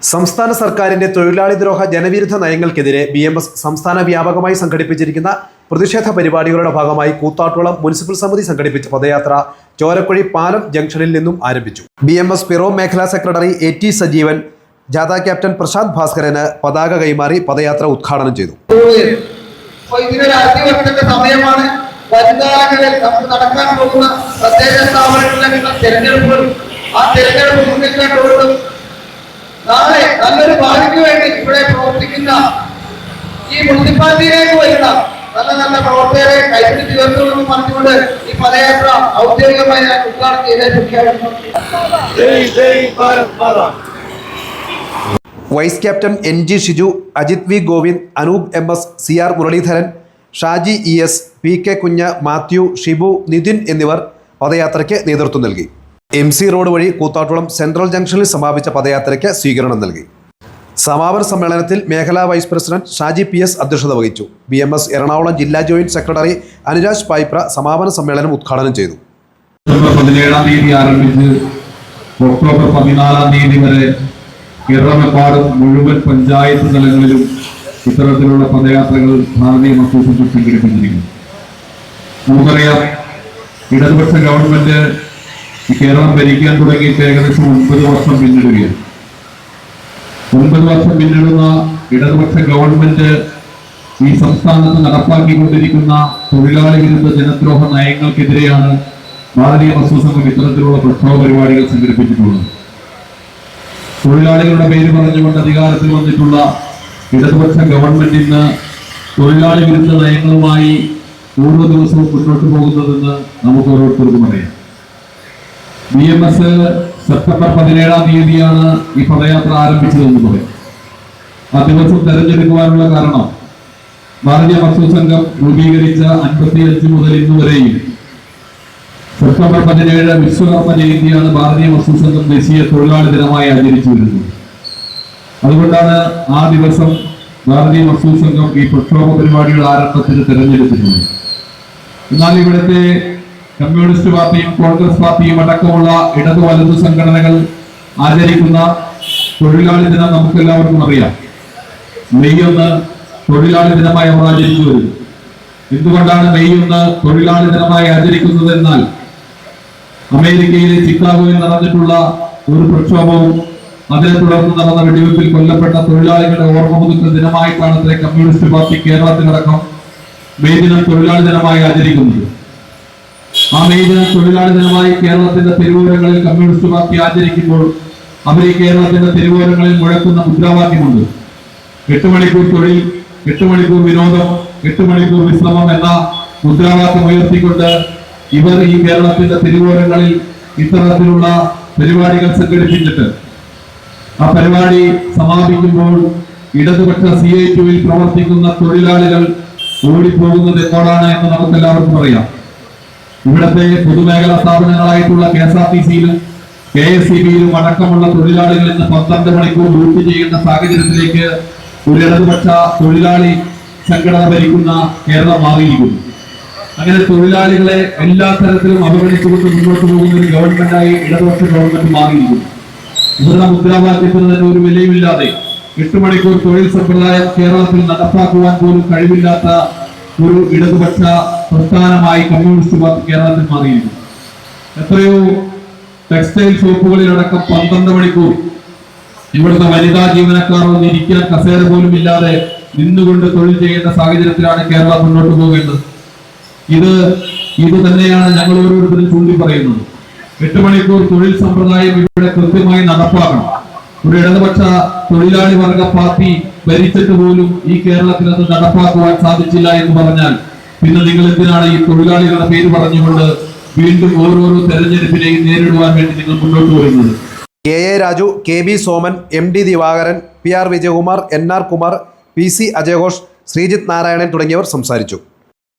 സംസ്ഥാന സർക്കാരിന്റെ തൊഴിലാളി ദ്രോഹ ജനവിരുദ്ധ നയങ്ങൾക്കെതിരെ ബി എം എസ് സംസ്ഥാന വ്യാപകമായി സംഘടിപ്പിച്ചിരിക്കുന്ന പ്രതിഷേധ പരിപാടികളുടെ ഭാഗമായി കൂത്താട്ടോളം മുനിസിപ്പൽ സമിതി സംഘടിപ്പിച്ച പദയാത്ര ചോരക്കുഴി പാലം ജംഗ്ഷനിൽ നിന്നും ആരംഭിച്ചു. ബി എം എസ് പിറോ മേഖലാ സെക്രട്ടറി എ ടി സജീവൻ ജാഥ ക്യാപ്റ്റൻ പ്രശാന്ത് ഭാസ്കരന് പതാക കൈമാറി പദയാത്ര ഉദ്ഘാടനം ചെയ്തു. സമയമാണ് നടക്കാൻ പോകുന്ന തെരഞ്ഞെടുപ്പുകളും ആ തെരഞ്ഞെടുപ്പ് നാളെ നല്ലൊരു ഭാവിക്ക് വേണ്ടി ഇവിടെ പ്രവർത്തിക്കുന്ന ഈ മുനിസിപ്പാലിറ്റിയിലേക്ക് വരുന്ന നല്ല നല്ല പ്രവർത്തകരെ കൈപിടിച്ച് ചേർത്തുകൊണ്ടും പറഞ്ഞുകൊണ്ട് ഈ പദയാത്ര ഔദ്യോഗികമായി ഞാൻ ഉദ്ഘാടനം ചെയ്തേ പ്രഖ്യാപിക്കുന്നു. Vice captain N G Shiju Ajith V Govind Anoop M S C R Muraleedharan Shaji E S P K Kunju Mathew Shibu Nitin എന്നിവർ പദയാത്രയ്ക്ക് നേതൃത്വം നൽകി. എം സി റോഡ് വഴി കൂത്താട്ടുളം സെൻട്രൽ ജംഗ്ഷനിൽ സമാപിച്ച പദയാത്രയ്ക്ക് സ്വീകരണം നൽകി. സമാപന സമ്മേളനത്തിൽ മേഖലാ vice president Shaji P S അധ്യക്ഷത വഹിച്ചു. ബി എം എസ് എറണാകുളം ജില്ലാ ജോയിന്റ് സെക്രട്ടറി അനുരാജ് പായ്പ്ര സമാപന സമ്മേളനം ഉദ്ഘാടനം ചെയ്തു. പതിനേഴാം തീയതി ആരംഭിച്ച് ഒക്ടോബർ പതിനാലാം തീയതി വരെ കേരളമെമ്പാടും മുഴുവൻ പഞ്ചായത്ത് തലങ്ങളിലും ഇത്തരത്തിലുള്ള പദയാത്രകൾ ഭാരതീയ അസോസിയേഷൻ സംഘടിപ്പിച്ചിരിക്കുന്നു നമുക്കറിയാം ഇടതുപക്ഷ ഗവൺമെന്റ് കേരളം ഭരിക്കാൻ തുടങ്ങിയിട്ട് ഏകദേശം ഒൻപത് വർഷം പിന്നിടുകയാണ്. ഒൻപത് വർഷം പിന്നിടുന്ന ഇടതുപക്ഷ ഗവൺമെന്റ് ഈ സംസ്ഥാനത്ത് നടപ്പാക്കിക്കൊണ്ടിരിക്കുന്ന തൊഴിലാളി വിരുദ്ധ ജനദ്രോഹ നയങ്ങൾക്കെതിരെയാണ് ഭാരതീയ വസ്തുസംഘം ഇത്തരത്തിലുള്ള പ്രക്ഷോഭ പരിപാടികൾ സംഘടിപ്പിച്ചിട്ടുള്ളത്. തൊഴിലാളികളുടെ പേര് പറഞ്ഞുകൊണ്ട് അധികാരത്തിൽ വന്നിട്ടുള്ള ഇടതുപക്ഷ ഗവൺമെന്റ് ഇന്ന് തൊഴിലാളി വിരുദ്ധ നയങ്ങളുമായി ഓരോ ദിവസവും മുന്നോട്ട് പോകുന്നതെന്ന് നമുക്ക് ഓരോരുത്തർക്കും അറിയാം. ബി എം എസ് സെപ്റ്റംബർ പതിനേഴാം തീയതിയാണ് ഈ പദയാത്ര ആരംഭിച്ചതെന്ന് പറയും. ആ ദിവസം തെരഞ്ഞെടുക്കുവാനുള്ള കാരണം ഭാരതീയ വസ്തു സംഘം രൂപീകരിച്ച അൻപത്തിയഞ്ച് മുതൽ ഇന്ന് വരെയും സെപ്റ്റംബർ പതിനേഴ് വിശ്വകർമ്മ ജയന്തിയാണ് ഭാരതീയ വസ്തു സംഘം ദേശീയ തൊഴിലാളി ദിനമായി ആചരിച്ചു വരുന്നത്. അതുകൊണ്ടാണ് ആ ദിവസം ഭാരതീയ വസ്തു സംഘം ഈ പ്രക്ഷോഭ പരിപാടിയുടെ ആരംഭത്തിന് തെരഞ്ഞെടുത്തിട്ടുള്ളത്. എന്നാൽ ഇവിടുത്തെ കമ്മ്യൂണിസ്റ്റ് പാർട്ടിയും കോൺഗ്രസ് പാർട്ടിയും അടക്കമുള്ള ഇടതു വലതു സംഘടനകൾ ആചരിക്കുന്ന തൊഴിലാളി ദിനം നമുക്ക് എല്ലാവർക്കും അറിയാം. മെയ് ഒന്ന് തൊഴിലാളി ദിനമായി അവർ ആചരിച്ചു വരുന്നു. എന്തുകൊണ്ടാണ് മെയ് ഒന്ന് തൊഴിലാളി ദിനമായി ആചരിക്കുന്നത് എന്നാൽ അമേരിക്കയിലെ ചിക്കാഗോയിൽ നടന്നിട്ടുള്ള ഒരു പ്രക്ഷോഭവും അതിനെ തുടർന്ന് നടന്ന വെടിവെപ്പിൽ കൊല്ലപ്പെട്ട തൊഴിലാളികളുടെ ഓർമ്മ പുതുക്കൽ ദിനമായിട്ടാണ് കമ്മ്യൂണിസ്റ്റ് പാർട്ടി കേരളത്തിലടക്കം മെയ് ദിനം തൊഴിലാളി ദിനമായി ആചരിക്കുന്നത്. മെയ് തൊഴിലാളി ദിനമായി കേരളത്തിന്റെ തെരുവോരങ്ങളിൽ കമ്മ്യൂണിസ്റ്റ് പാർട്ടി ആചരിക്കുമ്പോൾ അവരെ കേരളത്തിന്റെ തെരുവോരങ്ങളിൽ മുഴക്കുന്ന മുദ്രാവാക്യമുണ്ട്. എട്ട് മണിക്കൂർ തൊഴിൽ എട്ട് മണിക്കൂർ വിനോദം എട്ട് മണിക്കൂർ വിശ്രമം എന്ന മുദ്രാവാക്യം ഉയർത്തിക്കൊണ്ട് ഇവർ ഈ കേരളത്തിന്റെ തെരുവോരങ്ങളിൽ ഇത്തരത്തിലുള്ള പരിപാടികൾ സംഘടിപ്പിച്ചിട്ട് ആ പരിപാടി സമാപിക്കുമ്പോൾ ഇടതുപക്ഷ സി ഐ ടുവിൽ പ്രവർത്തിക്കുന്ന തൊഴിലാളികൾ ഓടിപ്പോകുന്നത് എപ്പോഴാണ് എന്ന് നമുക്ക് എല്ലാവർക്കും അറിയാം. ഇവിടത്തെ പൊതുമേഖലാ സ്ഥാപനങ്ങളായിട്ടുള്ള കെ എസ് ആർ ടി സിയിലും കെ എസ് സി ബിയിലും അടക്കമുള്ള തൊഴിലാളികൾ ഇന്ന് പന്ത്രണ്ട് മണിക്കൂർ ഡ്യൂട്ടി ചെയ്യുന്ന സാഹചര്യത്തിലേക്ക് ഒരു ഇടതുപക്ഷ തൊഴിലാളി സംഘടന ഭരിക്കുന്ന കേരളം മാറിയിരിക്കുന്നു. അങ്ങനെ തൊഴിലാളികളെ എല്ലാ തരത്തിലും അവഗണിച്ചുകൊണ്ട് മുന്നോട്ട് പോകുന്ന ഒരു ഗവൺമെന്റായി ഇടതുപക്ഷ ഗവൺമെന്റ് മാറിയിരിക്കുന്നു. ഇവരുടെ മുദ്രാവാക്യത്തിന് തന്നെ ഒരു വിലയുമില്ലാതെ എട്ട് മണിക്കൂർ തൊഴിൽ സമ്പ്രദായം കേരളത്തിൽ നടപ്പാക്കുവാൻ പോലും കഴിവില്ലാത്ത ഒരു ഇടതുപക്ഷ പ്രസ്ഥാനമായി കമ്മ്യൂണിസ്റ്റ് പാർട്ടി കേരളത്തിൽ മാറിയിരുന്നു എത്രയോ ടെക്സ്റ്റൈൽ ഷോപ്പുകളിലടക്കം പന്ത്രണ്ട് മണിക്കൂർ ഇവിടുത്തെ വനിതാ ജീവനക്കാർ ഒന്നും ഇരിക്കാൻ കസേര പോലും ഇല്ലാതെ നിന്നുകൊണ്ട് തൊഴിൽ ചെയ്യേണ്ട സാഹചര്യത്തിലാണ് കേരളം മുന്നോട്ട് പോകേണ്ടത്. ഇത് ഇത് തന്നെയാണ് ഞങ്ങൾ ഓരോരുത്തരും ചൂണ്ടി പറയുന്നത് എട്ട് മണിക്കൂർ തൊഴിൽ സമ്പ്രദായം ഇവിടെ കൃത്യമായി നടപ്പാക്കണം. ഒരു ഇടതുപക്ഷ തൊഴിലാളി വർഗ പാർട്ടി ഭരിച്ചിട്ട് പോലും ഈ കേരളത്തിൽ നടപ്പാക്കുവാൻ സാധിച്ചില്ല എന്ന് പറഞ്ഞാൽ പിന്നെ നിങ്ങൾ എന്തിനാണ് ഈ തൊഴിലാളികളുടെ പേര് പറഞ്ഞുകൊണ്ട് വീണ്ടും ഓരോരോ തെരഞ്ഞെടുപ്പിനെയും നേരിടുവാൻ വേണ്ടി നിങ്ങൾ മുന്നോട്ട് വരുന്നത് K A Raju K B Soman M D Divakaran P R Vijayakumar N R Kumar P C അജയഘോഷ് Sreejith Narayanan തുടങ്ങിയവർ സംസാരിച്ചു.